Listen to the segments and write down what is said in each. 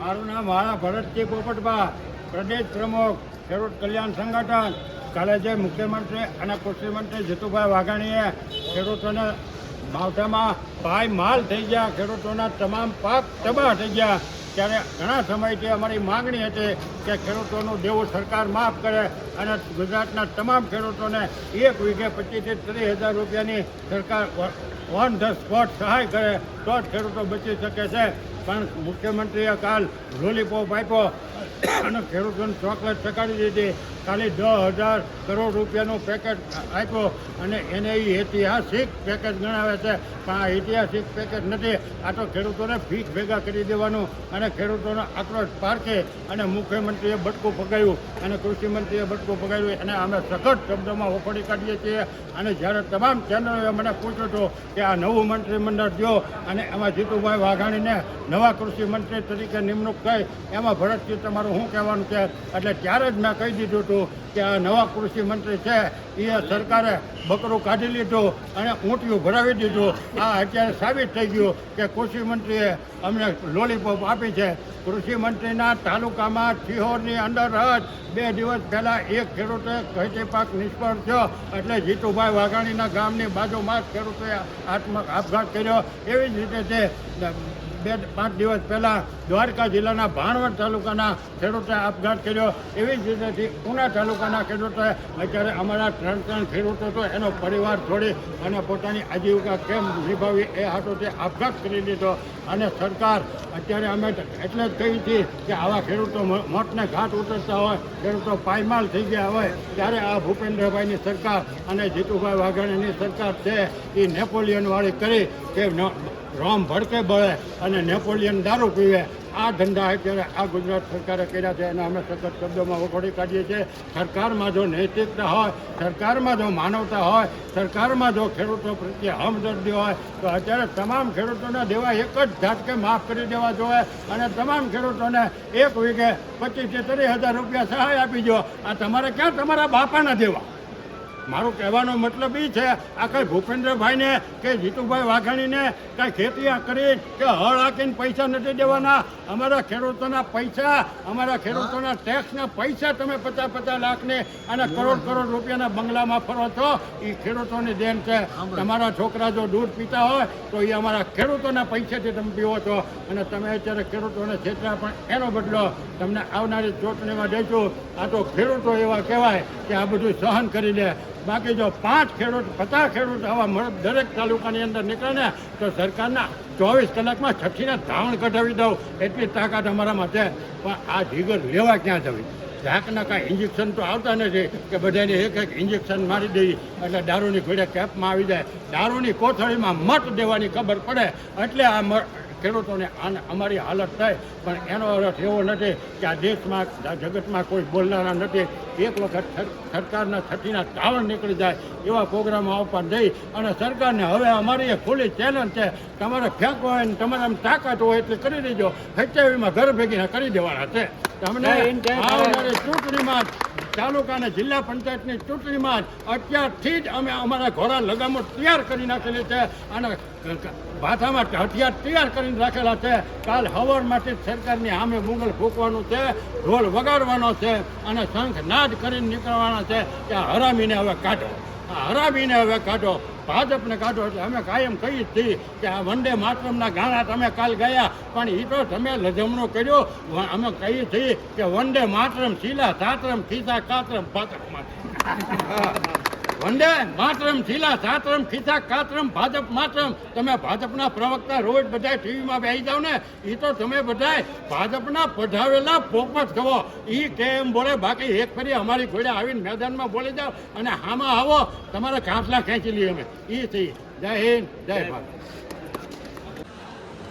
મારું નામ વાળા ભરતસિંહ પોપટભા, પ્રદેશ પ્રમુખ, ખેડૂત કલ્યાણ સંગઠન કાલે જે મુખ્યમંત્રી અને કૃષિ મંત્રી જીતુભાઈ વાઘાણીએ ખેડૂતોને માવઠામાં પાય માલ થઈ ગયા, ખેડૂતોના તમામ પાક તબાહ થઈ ગયા. ત્યારે ઘણા સમયથી અમારી માંગણી હતી કે ખેડૂતોનું દેવું સરકાર માફ કરે અને ગુજરાતના તમામ ખેડૂતોને એક વીઘે પચીસથી ત્રીસ હજાર રૂપિયાની સરકાર ઓન ધ સ્પોટ સહાય કરે તો જ ખેડૂતો બચી શકે છે. પણ મુખ્યમંત્રીએ કાલ લોલીપોપ આપ્યો અને ખેડૂતોને ચોકલેટ ચકાડી દીધી. ખાલી દસ હજાર કરોડ રૂપિયાનું પેકેજ આપ્યો અને એને એ ઐતિહાસિક પેકેજ ગણાવે છે. પણ આ ઐતિહાસિક પેકેજ નથી. આ તો ખેડૂતોને ફીસ ભેગા કરી દેવાનું અને ખેડૂતોનો આક્રોશ પારખે અને મુખ્યમંત્રીએ બટકું પગાવ્યું અને કૃષિમંત્રીએ બટકું પગાવ્યું એને અમે સખત શબ્દોમાં વખોડી કાઢીએ છીએ. અને જ્યારે તમામ ચેનલોએ મને પૂછ્યું હતું કે આ નવું મંત્રીમંડળ દો અને એમાં જીતુભાઈ વાઘાણીને નવા કૃષિ મંત્રી તરીકે નિમણૂક થઈ, એમાં ભરતજી તમારું શું કહેવાનું છે? એટલે ત્યારે જ મેં કહી દીધું હતું કે આ નવા કૃષિ મંત્રી છે, એ સરકારે બકરું કાઢી લીધું અને ઊંટિયું ભરાવી દીધું. આ અત્યારે સાબિત થઈ ગયું કે કૃષિ મંત્રીએ અમને લોલીપોપ આપી છે. કૃષિ મંત્રીના તાલુકામાં સિહોરની અંદર જ બે દિવસ પહેલાં એક ખેડૂતે ખેતી પાક નિષ્ફળ થયો. એટલે જીતુભાઈ વાઘાણીના ગામની બાજુમાં જ ખેડૂતોએ આત્મ આપઘાત કર્યો. એવી જ રીતે તે બે પાંચ દિવસ પહેલાં દ્વારકા જિલ્લાના ભાણવડ તાલુકાના ખેડૂતે આપઘાત કર્યો. એવી જ રીતેથી ઉના તાલુકાના ખેડૂતોએ અત્યારે અમારા ત્રણ ત્રણ ખેડૂતો તો એનો પરિવાર છોડી અને પોતાની આજીવિકા કેમ નિભાવી એ હાથોથી આપઘાત કરી દીધો અને સરકાર અત્યારે અમે એટલે જ કહી હતી કે આવા ખેડૂતો મોતને ઘાટ ઉતરતા હોય, ખેડૂતો પાયમાલ થઈ ગયા હોય, ત્યારે આ ભૂપેન્દ્રભાઈની સરકાર અને જીતુભાઈ વાઘાણીની સરકાર છે એ નેપોલિયનવાળી કરી કે રોમ ભડકે બળે અને નેપોલિયન દારૂ પીવે. આ ધંધા અત્યારે આ ગુજરાત સરકારે કર્યા છે અને અમે સખત શબ્દોમાં વખોડી કાઢીએ છીએ. સરકારમાં જો નૈતિકતા હોય, સરકારમાં જો માનવતા હોય, સરકારમાં જો ખેડૂતો પ્રત્યે હમદર્દી હોય, તો અત્યારે તમામ ખેડૂતોના દેવા એક જ ઝાટકે માફ કરી દેવા જોઈએ અને તમામ ખેડૂતોને એક વીઘે પચીસથી ત્રીસ હજાર રૂપિયા સહાય આપી દો આ તમારે ક્યાં તમારા બાપાના દેવા? મારું કહેવાનો મતલબ એ છે આ કઈ ભૂપેન્દ્રભાઈને કે જીતુભાઈ વાઘાણીને કઈ ખેતી કરી કે હળ હાકીને પૈસા નથી દેવાના? અમારા ખેડૂતોના પૈસા અમારા ખેડૂતોના ટેક્સના પૈસા તમે પચાસ પચાસ લાખને અને કરોડ કરોડ રૂપિયાના બંગલામાં ફરો છો એ ખેડૂતોની દેન છે. તમારા છોકરા જો દૂધ પીતા હોય તો એ અમારા ખેડૂતોના પૈસાથી તમે પીવો છો. અને તમે અત્યારે ખેડૂતોને છેતરા પણ એનો બદલો તમને આવનારી ચૂંટણીમાં દઈશું આ તો ખેડૂતો એવા કહેવાય કે આ બધું સહન કરી લે. બાકી જો પાંચ ખેડૂત, પચાસ ખેડૂત આવા દરેક તાલુકાની અંદર નીકળે ને, તો સરકારના ચોવીસ કલાકમાં છઠ્ઠીને ધાવણ કઢાવી દઉં. એટલી તાકાત અમારામાં છે. પણ આ જીગર લેવા ક્યાં જવી? ઝાકના કાંઈ ઇન્જેક્શન તો આવતા નથી કે બધાને એક એક ઇન્જેક્શન મારી દઈએ. એટલે દારૂની ઘોડે કેપમાં આવી જાય. દારૂની કોથળીમાં મત દેવાની ખબર પડે. એટલે આ ખેડૂતોને આને અમારી હાલત થાય પણ એનો અર્થ એવો નથી કે આ દેશમાં જગતમાં કોઈ બોલનારા નથી. એક વખત સરકારના છઠ્ઠીના ટાવર નીકળી જાય એવા પ્રોગ્રામો આવવા જઈ અને સરકારને હવે અમારી એ ખુલ્લી ચેલેન્જ છે તમારે ફેંકો હોય ને તમારે આમ તાકાત હોય એટલે કરી દેજો. હત્યાવીમાં ઘર ભેગીને કરી દેવાના છે. તમને. આવનારી ચૂંટણીમાં તાલુકા અને જિલ્લા પંચાયતની ચૂંટણીમાં જ અત્યારથી જ અમે અમારા ઘોડા લગામો તૈયાર કરી નાખેલી છે અને ભાથામાં હથિયાર તૈયાર કરીને રાખેલા છે. કાલ હવારમાંથી જ સરકારની સામે મુગલ ફૂંકવાનું છે, ઢોલ વગાડવાનો છે અને શંખ નાદ કરીને નીકળવાના છે કે આ હરામીને હવે કાઢો. આ હરામીને હવે કાઢો. ભાજપને કાઢો એટલે અમે કાયમ કહીએ છીએ કે આ વંદે માતરમના ગાણા તમે કાલ ગયા, પણ એ તો તમે લજમણો કર્યો. અમે કહીએ છીએ કે વંદે માતરમ, શીલા સાતરમ ખીસા કાતરમ પાતરમ વંદે માતરમ શીલા સાતરમ ખીસા કાતરમ ભાજપ માતરમ. તમે ભાજપના પ્રવક્તા રોજ બધા ટીવીમાં બેસી જાઓ ને એ તો તમે બધા ભાજપના પઢાવેલા પોપટ કહો એ કેમ બોલે બાકી એક ફરી અમારી ઘોડે આવીને મેદાનમાં બોલી જાઓ અને હામાં આવો તમારા કાંસલા ખેંચી લઈએ અમે. એ થઈ. જય હિન્દ જય ભારત.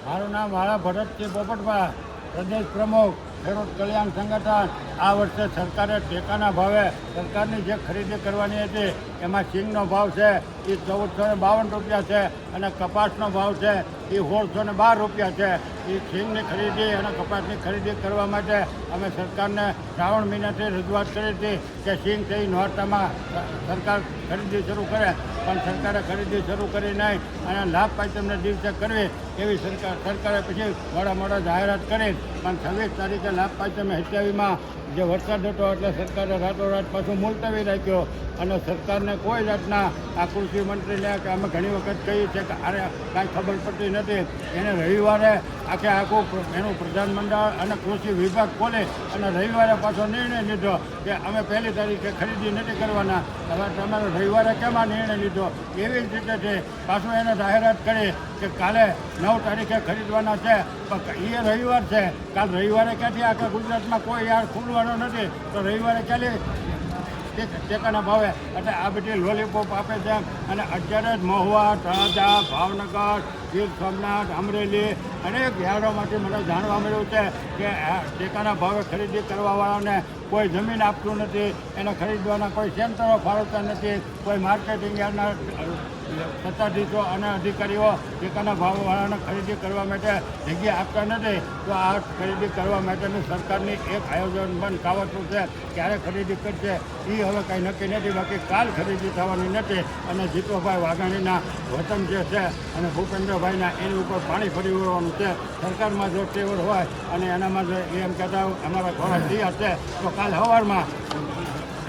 મારું નામ મારા છે પોપટભાઈ. પ્રદેશ પ્રમુખ ખેડૂત કલ્યાણ સંગઠન. આ વર્ષે સરકારે ટેકાના ભાવે સરકારની જે ખરીદી કરવાની હતી, એમાં સિંગનો ભાવ છે એ ચૌદસો ને બાવન રૂપિયા છે અને કપાસનો ભાવ છે એ સોળસો ને બાર રૂપિયા છે. એ સિંગની ખરીદી અને કપાસની ખરીદી કરવા માટે અમે સરકારને શ્રાવણ મહિનાથી રજૂઆત કરી હતી કે સિંગ થઈ નોરતામાં સરકાર ખરીદી શરૂ કરે, પણ સરકારે ખરીદી શરૂ કરી નહીં અને લાભ પાંચમને દિવસે કરવી એવી સરકાર, સરકારે પછી મોડા મોડા જાહેરાત કરી. પણ છવ્વીસ તારીખે લાભ પાંચમે સત્યાવીમાં જે વરસાદ હતો એટલે સરકારે રાતોરાત પાછું મુલતવી રાખ્યો. અને સરકારને કોઈ જાતના આ કૃષિ મંત્રીને કે અમે ઘણી વખત કહીએ છીએ કે અરે કાંઈ ખબર પડતી નથી. એને રવિવારે આખે આખું એનું પ્રધાનમંડળ અને કૃષિ વિભાગ ખોલે અને રવિવારે પાછો નિર્ણય લીધો કે અમે પહેલી તારીખે ખરીદી નથી કરવાના. હવે તમારો રવિવારે કેમ આ નિર્ણય લીધો? એવી જ રીતે છે. પાછું એને જાહેરાત કરી કે કાલે નવ તારીખે ખરીદવાના છે. પણ એ રવિવાર છે. કાલ રવિવારે ક્યાંથી આખા ગુજરાતમાં કોઈ યાર ખુલવાનો નથી? તો રવિવારે ટેક- ટેકાના ભાવે એટલે આ બધી લોલીપોપ આપે છે. અને અત્યારે જ મહુવા તળાજા ભાવનગર, ગીર સોમનાથ, અમરેલી અનેક યાર્ડોમાંથી મને જાણવા મળ્યું છે કે ટેકાના ભાવે ખરીદી કરવાવાળાને કોઈ જમીન આપતું નથી, એને ખરીદવાના કોઈ સેન્ટરો ફાળવતા નથી, કોઈ માર્કેટિંગ યાર્ડના સત્તાધીશો અને અધિકારીઓ ટેકાના ભાવવાળાને ખરીદી કરવા માટે જગ્યા આપતા નથી. તો આ ખરીદી કરવા માટેની સરકારની એક આયોજન બંધ કાવતરું છે. ક્યારે ખરીદી કરશે એ હવે કંઈ નક્કી નથી. બાકી કાલ ખરીદી થવાની નથી. અને જીતુભાઈ વાઘાણીના વતન જે છે અને ભૂપેન્દ્રભાઈના, એની ઉપર પાણી ફરી વળવાનું છે. સરકારમાં જો ટેવર હોય અને એનામાં જો એમ કહેતા અમારા ઘોડા તૈયાર છે, તો કાલ સવારમાં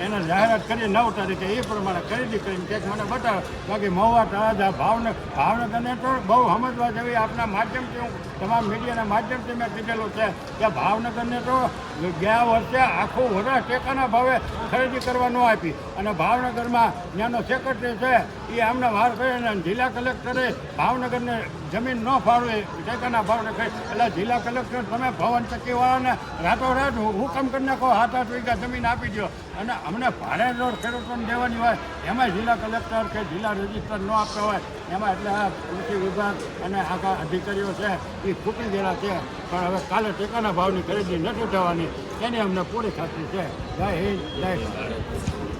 એને જાહેરાત કરી નવ તારીખે એ પ્રમાણે ખરીદી કરીને કંઈક મને બતાવે. બાકી મહુવા તળાજા ભાવનગર ભાવનગરને તો બહુ સમજવા જેવી આપના માધ્યમથી હું તમામ મીડિયાના માધ્યમથી મેં કીધેલું છે કે ભાવનગરને તો ગયા વર્ષે આખું વર્ષ ટેકાના ભાવે ખરીદી કરવા ન આપી. અને ભાવનગરમાં ત્યાંનો સેક્રેટરી છે એ અમને વાર કરીને જિલ્લા કલેક્ટરે ભાવનગરને જમીન ન ફાળવે, ટેકાના ભાવને કહે એટલે જિલ્લા કલેક્ટર, તમે ભવન ચક્કીવાળાને રાતોરાત હુકમ કરી નાખો, હાથ હાથ વીઘા જમીન આપી દો અને અમને ભાડે રોડ ખેડૂતોને દેવાની હોય. એમાં જિલ્લા કલેક્ટર કે જિલ્લા રજિસ્ટર ન આપતા હોય. એમાં એટલે આ કૃષિ વિભાગ અને આખા અધિકારીઓ છે, એ ફૂટી ગયેલા છે. પણ હવે કાલે ટેકાના ભાવની ખરીદી નથી થવાની. એની અમને પૂરી ખાતરી છે. જય હિન્દ, જય ભારત.